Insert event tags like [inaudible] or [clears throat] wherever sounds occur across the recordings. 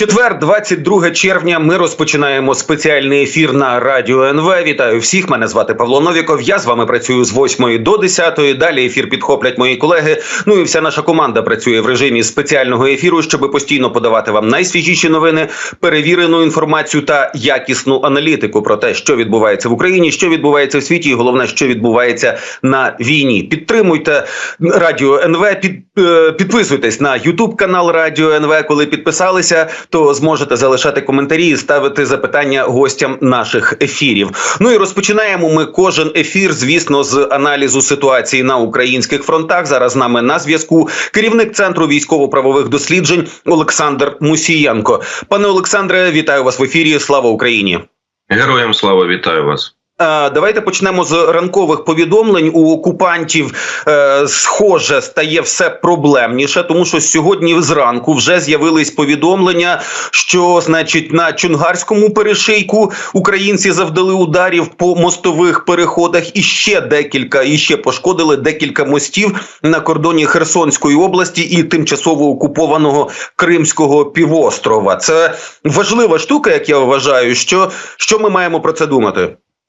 Четвер, 22 червня. Ми розпочинаємо спеціальний ефір на радіо НВ. Вітаю всіх. Мене звати Павло Новіков. Я з вами працюю з 8 до 10. Далі ефір підхоплять мої колеги. Ну і вся наша команда працює в режимі спеціального ефіру, щоб постійно подавати вам найсвіжіші новини, перевірену інформацію та якісну аналітику про те, що відбувається в Україні, що відбувається в світі, і головне, що відбувається на війні. Підтримуйте радіо НВ. Під е, підписуйтесь на Ютуб канал Радіо НВ. Коли підписалися то зможете залишати коментарі і ставити запитання гостям наших ефірів. Ну і розпочинаємо ми кожен ефір, звісно, з аналізу ситуації на українських фронтах. Зараз з нами на зв'язку керівник центру військово-правових досліджень Олександр Мусієнко. Пане Олександре, вітаю вас в ефірі. Слава Україні! Героям слава вітаю вас. Е, Давайте почнемо з ранкових повідомлень. У окупантів е, схоже стає все проблемніше, тому що сьогодні зранку вже з'явились повідомлення, що, значить, на Чунгарському перешийку українці завдали ударів по мостових переходах і ще декілька, і ще пошкодили декілька мостів на кордоні Херсонської області і тимчасово окупованого Кримського півострова. Це важлива штука, як я вважаю. Що, що ми маємо про це думати?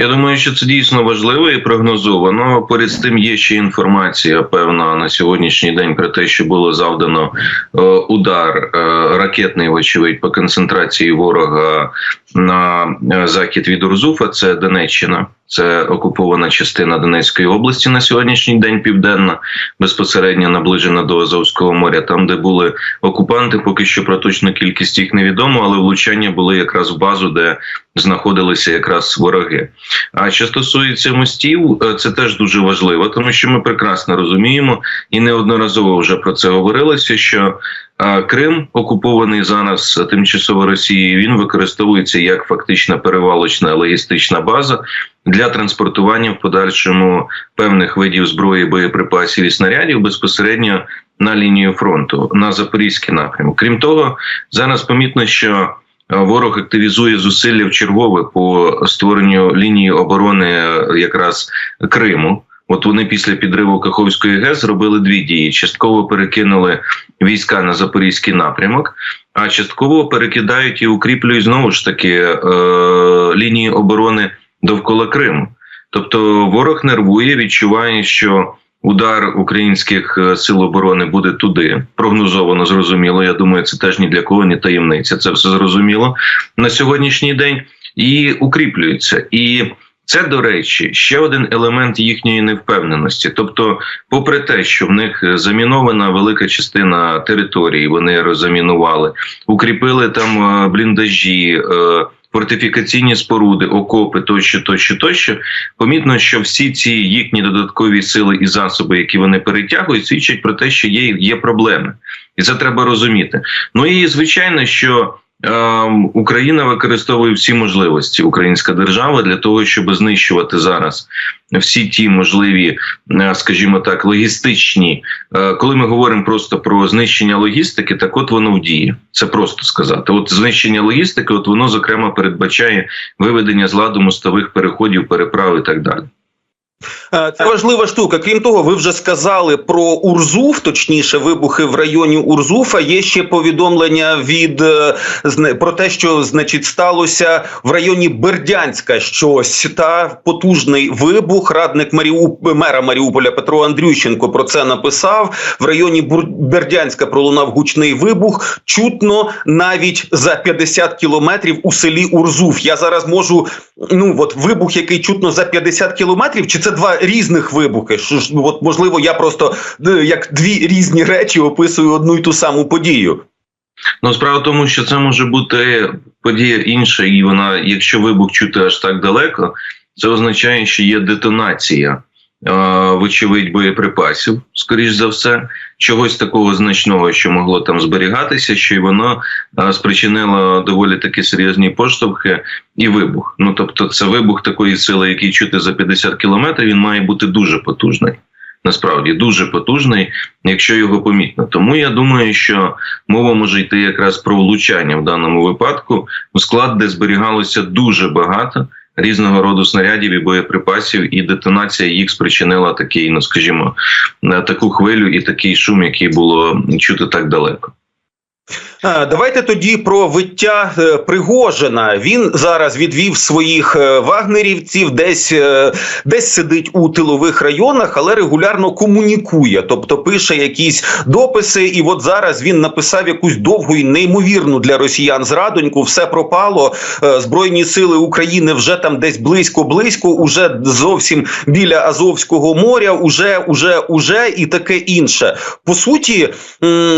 Я думаю, що це дійсно важливо і прогнозовано. Поряд з тим є ще інформація певна на сьогоднішній день про те, що було завдано е, удар е, ракетний, вочевидь, по концентрації ворога на е, захід від Урзуфа. Це Донеччина, це окупована частина Донецької області на сьогоднішній день, південна, безпосередньо наближена до Азовського моря. Там, де були окупанти, поки що про точну кількість їх невідомо, але влучання були якраз в базу, де знаходилися якраз вороги. А що стосується мостів, е, це теж дуже важливо, тому що ми прекрасно розуміємо і неодноразово вже про це говорилося. Що е, Крим окупований зараз тимчасово Росією, він використовується як фактично перевалочна логістична база для транспортування в подальшому певних видів зброї, боєприпасів і снарядів безпосередньо на лінію фронту на запорізький напрямок. Крім того, зараз помітно, що Ворог активізує зусилля в чергове по створенню лінії оборони е, якраз Криму. От вони після підриву Каховської ГЕС зробили дві дії: частково перекинули війська на запорізький напрямок, а частково перекидають і укріплюють знову ж таки е, лінії оборони довкола Криму. Тобто ворог нервує, відчуває, що Удар українських е, сил оборони буде туди. Прогнозовано зрозуміло. Я думаю, це теж ні для кого не таємниця. Це все зрозуміло на сьогоднішній день і укріплюється. І це, до речі, ще один елемент їхньої невпевненості. Тобто, попри те, що в них замінована велика частина території, вони розамінували, укріпили там е, бліндажі. Фортифікаційні споруди, окопи тощо, тощо, тощо, помітно, що всі ці їхні додаткові сили і засоби, які вони перетягують, свідчать про те, що є, є проблеми, і це треба розуміти. Ну і звичайно, що. Ем, Україна використовує всі можливості українська держава для того, щоб знищувати зараз всі ті можливі, е, скажімо так, логістичні. Е, коли ми говоримо просто про знищення логістики, так от воно в дії. Це просто сказати. От знищення логістики, от воно зокрема передбачає виведення з ладу мостових переходів, переправ і так далі. Е, це важлива штука. Крім того, ви вже сказали про Урзуф, точніше, вибухи в районі Урзуфа. Є ще повідомлення від е, про те, що значить сталося в районі Бердянська щось та потужний вибух. Радник Маріуп... мера Маріуполя Петро Андрющенко про це написав. В районі Бердянська пролунав гучний вибух. Чутно навіть за 50 кілометрів у селі Урзуф. Я зараз можу. Ну от вибух, який чутно за 50 кілометрів, чи це два різних вибухи. Що ж, от можливо, я просто як дві різні речі описую одну й ту саму подію. Ну, справа в тому, що це може бути подія інша, і вона, якщо вибух чути аж так далеко, це означає, що є детонація, вочевидь, боєприпасів, скоріш за все, чогось такого значного, що могло там зберігатися, що й воно спричинило доволі такі серйозні поштовхи і вибух. Ну тобто, це вибух такої сили, який чути за 50 кілометрів, він має бути дуже потужний. Насправді дуже потужний, якщо його помітно. Тому я думаю, що мова може йти якраз про влучання в даному випадку у склад, де зберігалося дуже багато різного роду снарядів і боєприпасів, і детонація їх спричинила такий, ну скажімо, таку хвилю і такий шум, який було чути так далеко. Давайте тоді про виття е, Пригожина. Він зараз відвів своїх е, вагнерівців, десь е, десь сидить у тилових районах, але регулярно комунікує, тобто пише якісь дописи. І от зараз він написав якусь довгу і неймовірну для росіян зрадоньку. Все пропало. Збройні сили України вже там десь близько, близько, уже зовсім біля Азовського моря, уже, уже, уже і таке інше. По суті,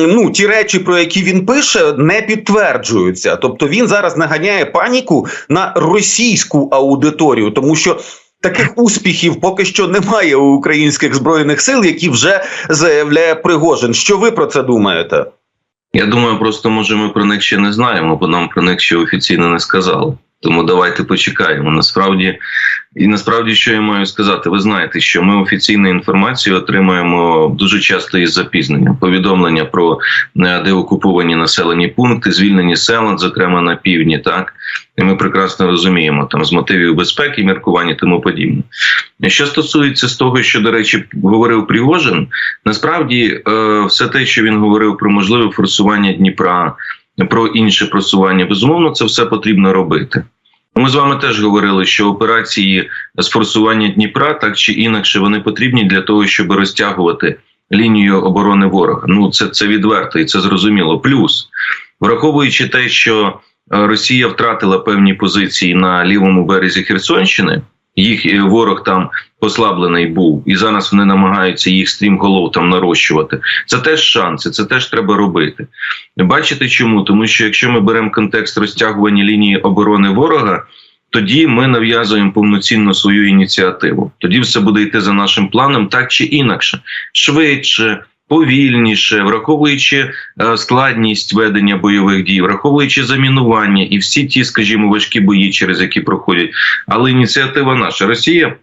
ну ті речі, про які він пише, не підтверджуються. Тобто він зараз наганяє паніку на російську аудиторію, тому що. Таких успіхів поки що немає у українських збройних сил, які вже заявляє Пригожин. Що ви про це думаєте? Я думаю, просто може ми про них ще не знаємо, бо нам про них ще офіційно не сказали. Тому давайте почекаємо. Насправді, і насправді, що я маю сказати, ви знаєте, що ми офіційну інформацію отримуємо дуже часто із запізненням. Повідомлення про е, деокуповані населені пункти, звільнені села, зокрема на півдні, так і ми прекрасно розуміємо там з мотивів безпеки, міркування тому подібне. Що стосується з того, що до речі, говорив Пригожин, насправді е, все те, що він говорив про можливе форсування Дніпра, про інше просування, безумовно, це все потрібно робити. Ми з вами теж говорили, що операції з форсування Дніпра так чи інакше вони потрібні для того, щоб розтягувати лінію оборони ворога. Ну це, це відверто і це зрозуміло. Плюс, враховуючи те, що е, Росія втратила певні позиції на лівому березі Херсонщини, їх е, ворог там послаблений був, і зараз вони намагаються їх стрімголов там нарощувати. Це теж шанси, це теж треба робити. Бачите чому? Тому що якщо ми беремо контекст розтягування лінії оборони ворога, тоді ми нав'язуємо повноцінно свою ініціативу. Тоді все буде йти за нашим планом, так чи інакше, швидше. Повільніше, враховуючи е, складність ведення бойових дій, враховуючи замінування і всі ті, скажімо, важкі бої, через які проходять. Але ініціатива наша Росія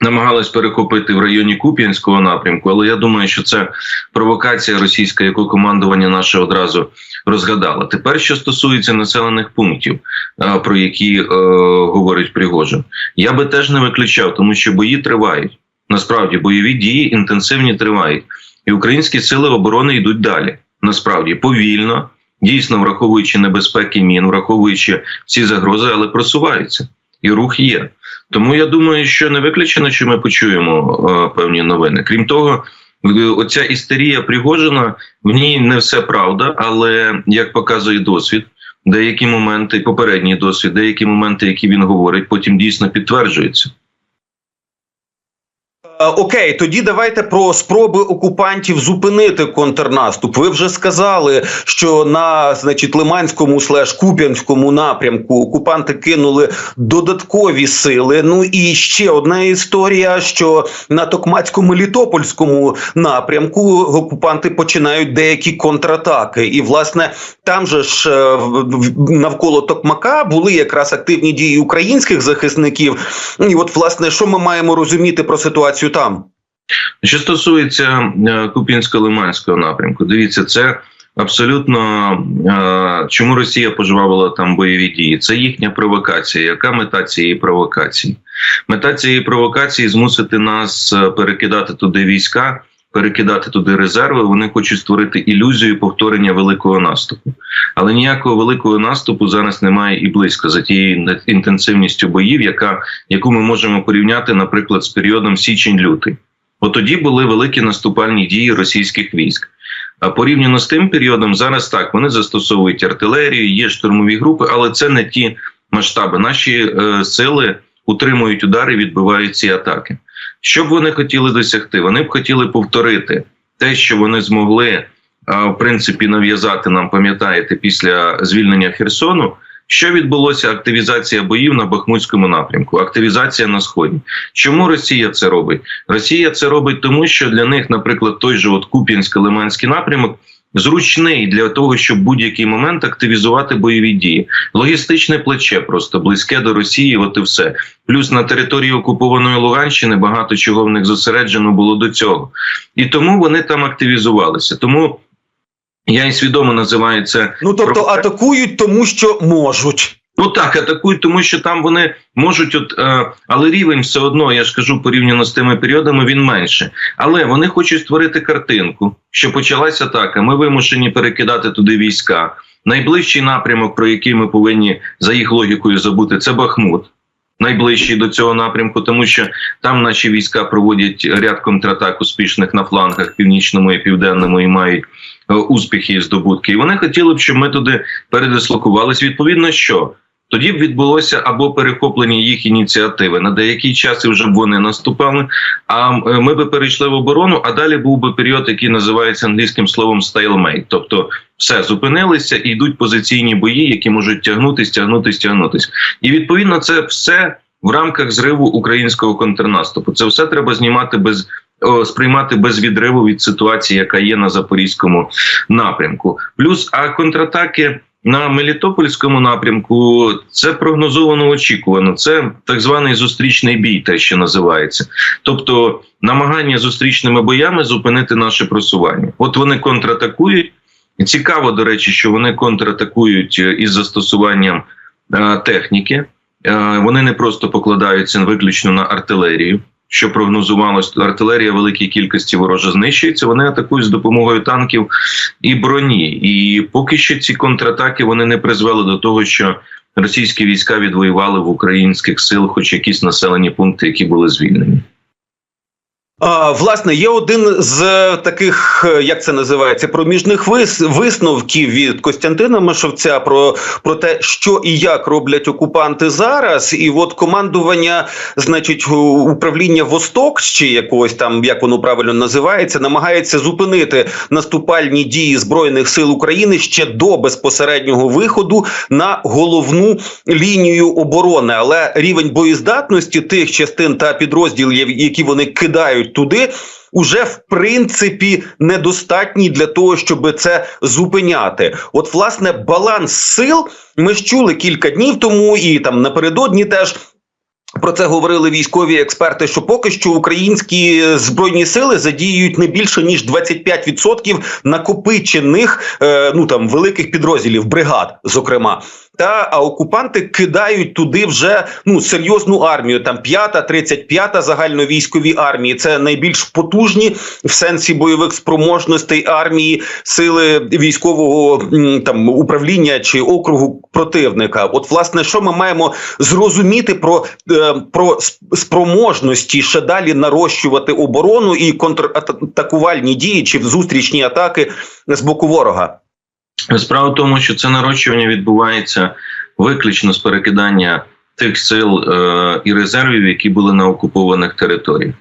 намагалась перехопити в районі Куп'янського напрямку. Але я думаю, що це провокація російська, яку командування наше одразу розгадало. Тепер, що стосується населених пунктів, е, про які е, говорить Пригожин, я би теж не виключав, тому що бої тривають. Насправді бойові дії інтенсивні тривають, і українські сили оборони йдуть далі. Насправді повільно, дійсно враховуючи небезпеки мін, враховуючи всі загрози, але просуваються, і рух є. Тому я думаю, що не виключено, що ми почуємо е, певні новини. Крім того, е, оця істерія Пригожина, в ній не все правда, але як показує досвід, деякі моменти, попередній досвід, деякі моменти, які він говорить, потім дійсно підтверджуються. Е, Окей, тоді давайте про спроби окупантів зупинити контрнаступ. Ви вже сказали, що на значить лиманському слеш куп'янському напрямку окупанти кинули додаткові сили. Ну і ще одна історія: що на Токмацько-Мелітопольському напрямку окупанти починають деякі контратаки, і власне там же ж е, навколо Токмака були якраз активні дії українських захисників. І от власне, що ми маємо розуміти про ситуацію там? Що стосується е, Куп'янсько-Лиманського напрямку, дивіться, це абсолютно е, чому Росія пожвавила там бойові дії. Це їхня провокація. Яка мета цієї провокації? Мета цієї провокації змусити нас е, перекидати туди війська, перекидати туди резерви. Вони хочуть створити ілюзію повторення великого наступу. Але ніякого великого наступу зараз немає і близько за тією інтенсивністю боїв, яка яку ми можемо порівняти, наприклад, з періодом січень-лютий. От тоді були великі наступальні дії російських військ. А порівняно з тим періодом, зараз так вони застосовують артилерію, є штурмові групи, але це не ті масштаби. Наші е, сили утримують удари, відбивають ці атаки. Що б вони хотіли досягти? Вони б хотіли повторити те, що вони змогли е, в принципі нав'язати нам, пам'ятаєте, після звільнення Херсону. Що відбулося? Активізація боїв на Бахмутському напрямку, активізація на сході. Чому Росія це робить? Росія це робить тому, що для них, наприклад, той же от Куп'янсько-Лиманський напрямок зручний для того, щоб будь-який момент активізувати бойові дії. Логістичне плече просто близьке до Росії. От і все. Плюс на території окупованої Луганщини багато чого в них зосереджено було до цього, і тому вони там активізувалися. Тому я і свідомо називаю це Ну тобто атакують, тому що можуть. Ну так, атакують, тому що там вони можуть, от е, але рівень все одно, я ж кажу, порівняно з тими періодами, він менше. Але вони хочуть створити картинку, що почалася атака. Ми вимушені перекидати туди війська. Найближчий напрямок, про який ми повинні за їх логікою забути, це Бахмут. Найближчий до цього напрямку, тому що там наші війська проводять ряд контратак успішних на флангах північному і південному і мають е, успіхи і здобутки. І вони хотіли б, щоб ми туди передислокувалися. Відповідно, що тоді б відбулося або перехоплення їх ініціативи на деякий час і вже б вони наступали. А е, ми би перейшли в оборону. А далі був би період, який називається англійським словом stalemate. тобто все зупинилися і йдуть позиційні бої, які можуть тягнутись, тягнутись, тягнутись. І відповідно це все в рамках зриву українського контрнаступу. Це все треба знімати без. Сприймати без відриву від ситуації, яка є на запорізькому напрямку, плюс а контратаки на Мелітопольському напрямку це прогнозовано очікувано. Це так званий зустрічний бій, те, що називається, тобто намагання зустрічними боями зупинити наше просування. От вони контратакують. Цікаво, до речі, що вони контратакують е, із застосуванням е, техніки. Е, вони не просто покладаються виключно на артилерію. Що прогнозувалось, артилерія великій кількості ворожа знищується. Вони атакують з допомогою танків і броні. І поки що ці контратаки вони не призвели до того, що російські війська відвоювали в українських сил, хоч якісь населені пункти, які були звільнені. Власне, є один з е, таких, е, як це називається, проміжних вис, висновків від Костянтина Мишовця про, про те, що і як роблять окупанти зараз. І от командування, значить, управління Восток чи якогось там, як воно правильно називається, намагається зупинити наступальні дії збройних сил України ще до безпосереднього виходу на головну лінію оборони. Але рівень боєздатності тих частин та підрозділів, які вони кидають туди. Уже в принципі недостатній для того, щоб це зупиняти. От, власне, баланс сил ми ж чули кілька днів тому, і там напередодні теж про це говорили військові експерти. Що поки що українські збройні сили задіюють не більше ніж 25% накопичених е, ну там великих підрозділів бригад, зокрема. Та окупанти кидають туди вже ну серйозну армію. Там п'ята, 35-та загальновійськові армії. Це найбільш потужні в сенсі бойових спроможностей армії, сили військового там управління чи округу противника. От, власне, що ми маємо зрозуміти про, е, про спроможності ще далі нарощувати оборону і контратакувальні дії чи зустрічні атаки з боку ворога. Справа в тому, що це нарощування відбувається виключно з перекидання тих сил е, і резервів, які були на окупованих територіях.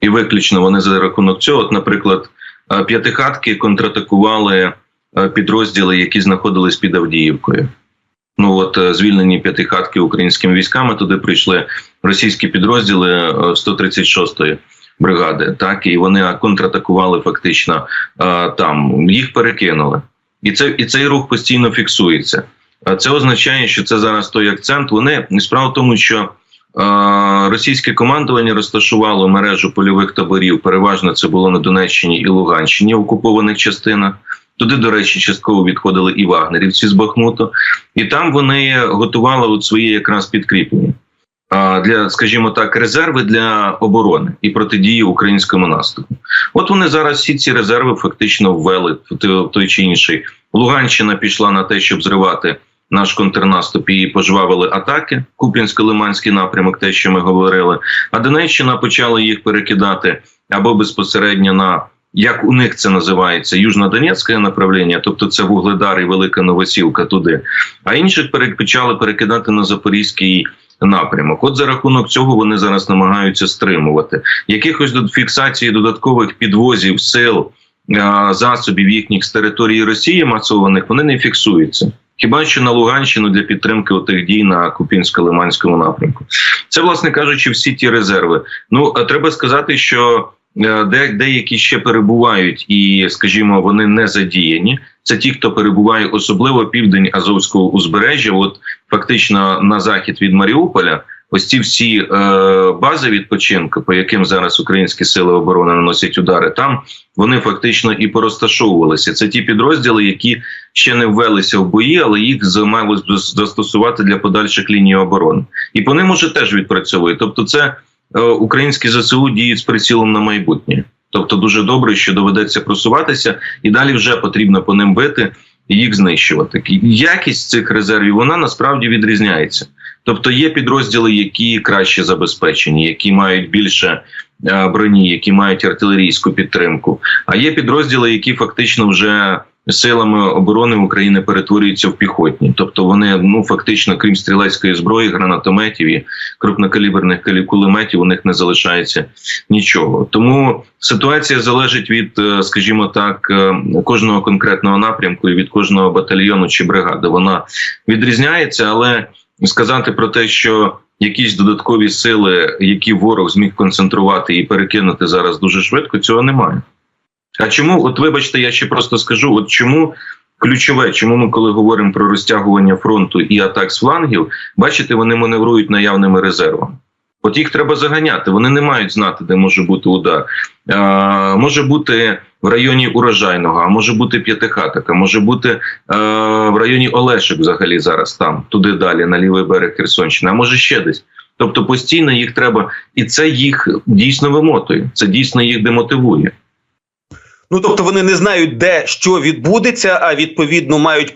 І виключно вони за рахунок цього, от, наприклад, е, п'ятихатки контратакували е, підрозділи, які знаходились під Авдіївкою. Ну от е, звільнені п'ятихатки українськими військами туди прийшли російські підрозділи е, 136-ї бригади, так і вони контратакували фактично там. Їх перекинули. І це і цей рух постійно фіксується. Це означає, що це зараз той акцент. Вони справа в тому, що російське командування розташувало мережу польових таборів. Переважно це було на Донеччині і Луганщині, окупованих частинах. Туди, до речі, частково відходили і вагнерівці з Бахмуту, і там вони готували от свої якраз підкріплення для, скажімо так, резерви для оборони і протидії українському наступу. От вони зараз всі ці резерви фактично ввели в той- чи інший. Луганщина пішла на те, щоб зривати наш контрнаступ і пожвавили атаки. Куп'янсько-Лиманський напрямок, те, що ми говорили. А Донеччина почала їх перекидати або безпосередньо на. Як у них це називається южно-донецьке направлення, тобто це Вугледар і Велика Новосілка туди, а інших почали перекидати на Запорізький напрямок. От за рахунок цього вони зараз намагаються стримувати якихось фіксації додаткових підвозів сил засобів їхніх з території Росії масованих вони не фіксуються. Хіба що на Луганщину для підтримки отих дій на Купінсько-Лиманському напрямку? Це, власне кажучи, всі ті резерви. Ну треба сказати, що е, де деякі ще перебувають, і, скажімо, вони не задіяні. Це ті, хто перебуває особливо південь Азовського узбережжя, от фактично на захід від Маріуполя. Ось ці всі е, бази відпочинку, по яким зараз українські сили оборони наносять удари, там вони фактично і порозташовувалися. Це ті підрозділи, які ще не ввелися в бої, але їх мають застосувати для подальших ліній оборони, і по ним уже теж відпрацьовує. Тобто, це е, українські ЗСУ діють з прицілом на майбутнє. Тобто, дуже добре, що доведеться просуватися, і далі вже потрібно по ним бити їх знищувати. Якість цих резервів вона насправді відрізняється. Тобто є підрозділи, які краще забезпечені, які мають більше е, броні, які мають артилерійську підтримку. А є підрозділи, які фактично вже силами оборони України перетворюються в піхотні, тобто вони ну фактично, крім стрілецької зброї, гранатометів і крупнокаліберних кулеметів, у них не залишається нічого. Тому ситуація залежить від, е, скажімо так, е, кожного конкретного напрямку і від кожного батальйону чи бригади. Вона відрізняється, але сказати про те, що якісь додаткові сили, які ворог зміг концентрувати і перекинути зараз дуже швидко, цього немає. А чому, от вибачте, я ще просто скажу: от чому ключове, чому ми, коли говоримо про розтягування фронту і атак з флангів, бачите, вони маневрують наявними резервами. От їх треба заганяти. Вони не мають знати, де може бути удар. А, Може бути в районі урожайного, а може бути п'ятихатика, може бути а, в районі Олешик, взагалі зараз там, туди далі, на лівий берег Херсонщини, а може ще десь. Тобто постійно їх треба, і це їх дійсно вимотує, це дійсно їх демотивує. Ну тобто вони не знають, де що відбудеться, а відповідно мають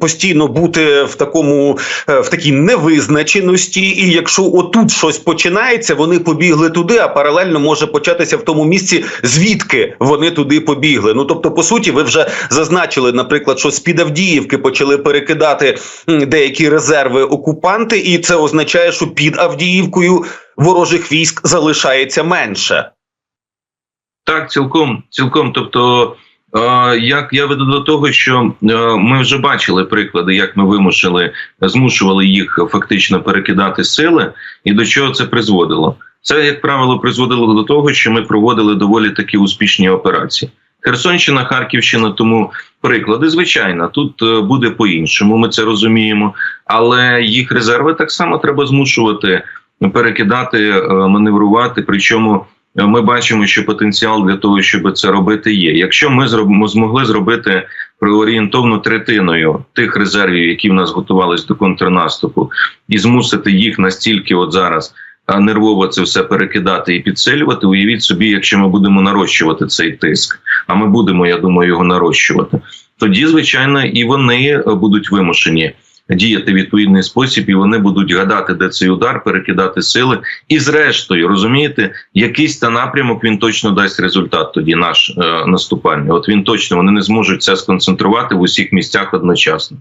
постійно бути в такому е, в такій невизначеності. І якщо отут щось починається, вони побігли туди, а паралельно може початися в тому місці, звідки вони туди побігли. Ну тобто, по суті, ви вже зазначили, наприклад, що з під Авдіївки почали перекидати деякі резерви окупанти, і це означає, що під Авдіївкою ворожих військ залишається менше. Так, цілком, цілком. Тобто, як я веду до того, що ми вже бачили приклади, як ми вимушили, змушували їх фактично перекидати сили, і до чого це призводило. Це, як правило, призводило до того, що ми проводили доволі такі успішні операції. Херсонщина, Харківщина, тому приклади, звичайно, тут е, буде по-іншому. Ми це розуміємо, але їх резерви так само треба змушувати перекидати, е, маневрувати. Причому ми бачимо, що потенціал для того, щоб це робити, є. Якщо ми зробимо змогли зробити приорієнтовно третиною тих резервів, які в нас готувалися до контрнаступу, і змусити їх настільки, от зараз. Нервово це все перекидати і підсилювати. Уявіть собі, якщо ми будемо нарощувати цей тиск, а ми будемо, я думаю, його нарощувати. Тоді, звичайно, і вони будуть вимушені діяти в відповідний спосіб, і вони будуть гадати, де цей удар, перекидати сили. І, зрештою, розумієте, якийсь та напрямок він точно дасть результат. Тоді наш е, наступальний. От він точно вони не зможуть це сконцентрувати в усіх місцях одночасно.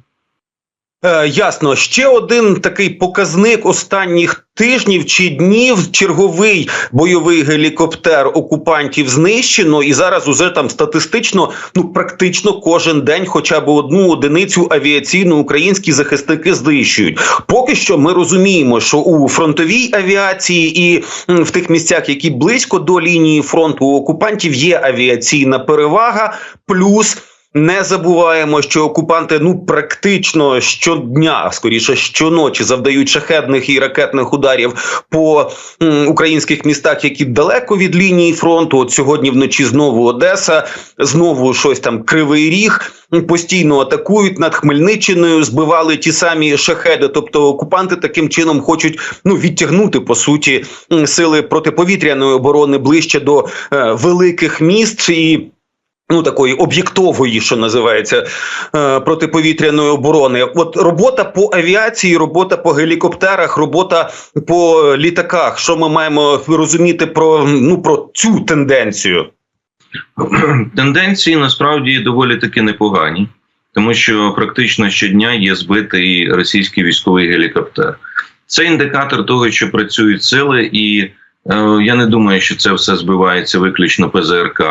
Е, ясно, ще один такий показник останніх тижнів чи днів. Черговий бойовий гелікоптер окупантів знищено, і зараз уже там статистично, ну практично кожен день, хоча б одну одиницю авіаційну українські захисники знищують. Поки що ми розуміємо, що у фронтовій авіації і в тих місцях, які близько до лінії фронту у окупантів, є авіаційна перевага, плюс. Не забуваємо, що окупанти ну практично щодня, скоріше щоночі, завдають шахетних і ракетних ударів по м, українських містах, які далеко від лінії фронту. От сьогодні вночі знову Одеса, знову щось там кривий ріг. Постійно атакують над Хмельниччиною, збивали ті самі шахеди. Тобто окупанти таким чином хочуть ну відтягнути по суті сили протиповітряної оборони ближче до е, великих міст і. Ну, такої об'єктової, що називається е, протиповітряної оборони. От робота по авіації, робота по гелікоптерах, робота по літаках. Що ми маємо розуміти про ну про цю тенденцію? [clears throat] Тенденції насправді доволі таки непогані, тому що практично щодня є збитий російський військовий гелікоптер. Це індикатор того, що працюють сили, і е, я не думаю, що це все збивається виключно ПЗРК.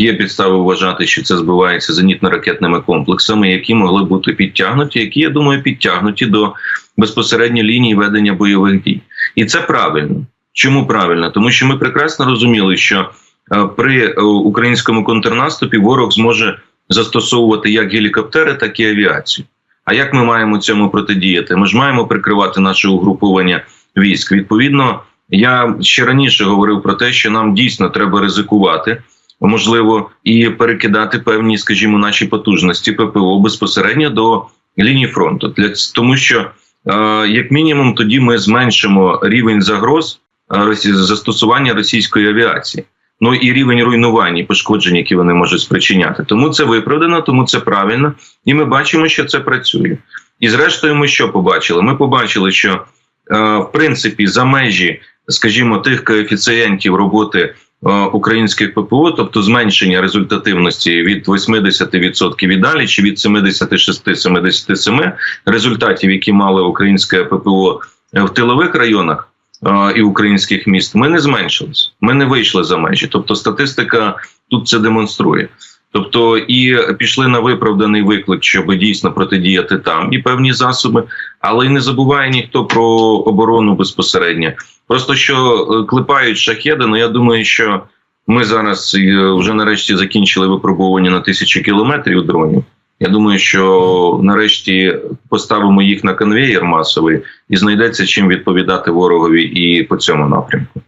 Є підстави вважати, що це збивається зенітно-ракетними комплексами, які могли бути підтягнуті, які я думаю, підтягнуті до безпосередньо лінії ведення бойових дій, і це правильно. Чому правильно? Тому що ми прекрасно розуміли, що е, при е, українському контрнаступі ворог зможе застосовувати як гелікоптери, так і авіацію. А як ми маємо цьому протидіяти? Ми ж маємо прикривати наше угруповання військ. Відповідно, я ще раніше говорив про те, що нам дійсно треба ризикувати можливо, і перекидати певні, скажімо, наші потужності ППО безпосередньо до лінії фронту. Для тому, що е, як мінімум, тоді ми зменшимо рівень загроз е, застосування російської авіації. Ну і рівень руйнувань і пошкоджень, які вони можуть спричиняти. Тому це виправдано, тому це правильно, і ми бачимо, що це працює. І зрештою, ми що побачили? Ми побачили, що е, в принципі за межі, скажімо, тих коефіцієнтів роботи українських ППО, тобто зменшення результативності від 80% і далі, чи від 76-77 результатів, які мали українське ППО в тилових районах е, і українських міст, ми не зменшились. Ми не вийшли за межі. Тобто, статистика тут це демонструє. Тобто і пішли на виправданий виклик, щоб дійсно протидіяти там і певні засоби, але й не забуває ніхто про оборону безпосередньо. Просто що е, клепають шахеди, ну я думаю, що ми зараз е, вже нарешті закінчили випробування на тисячу кілометрів дронів. Я думаю, що нарешті поставимо їх на конвеєр масовий і знайдеться чим відповідати ворогові і по цьому напрямку.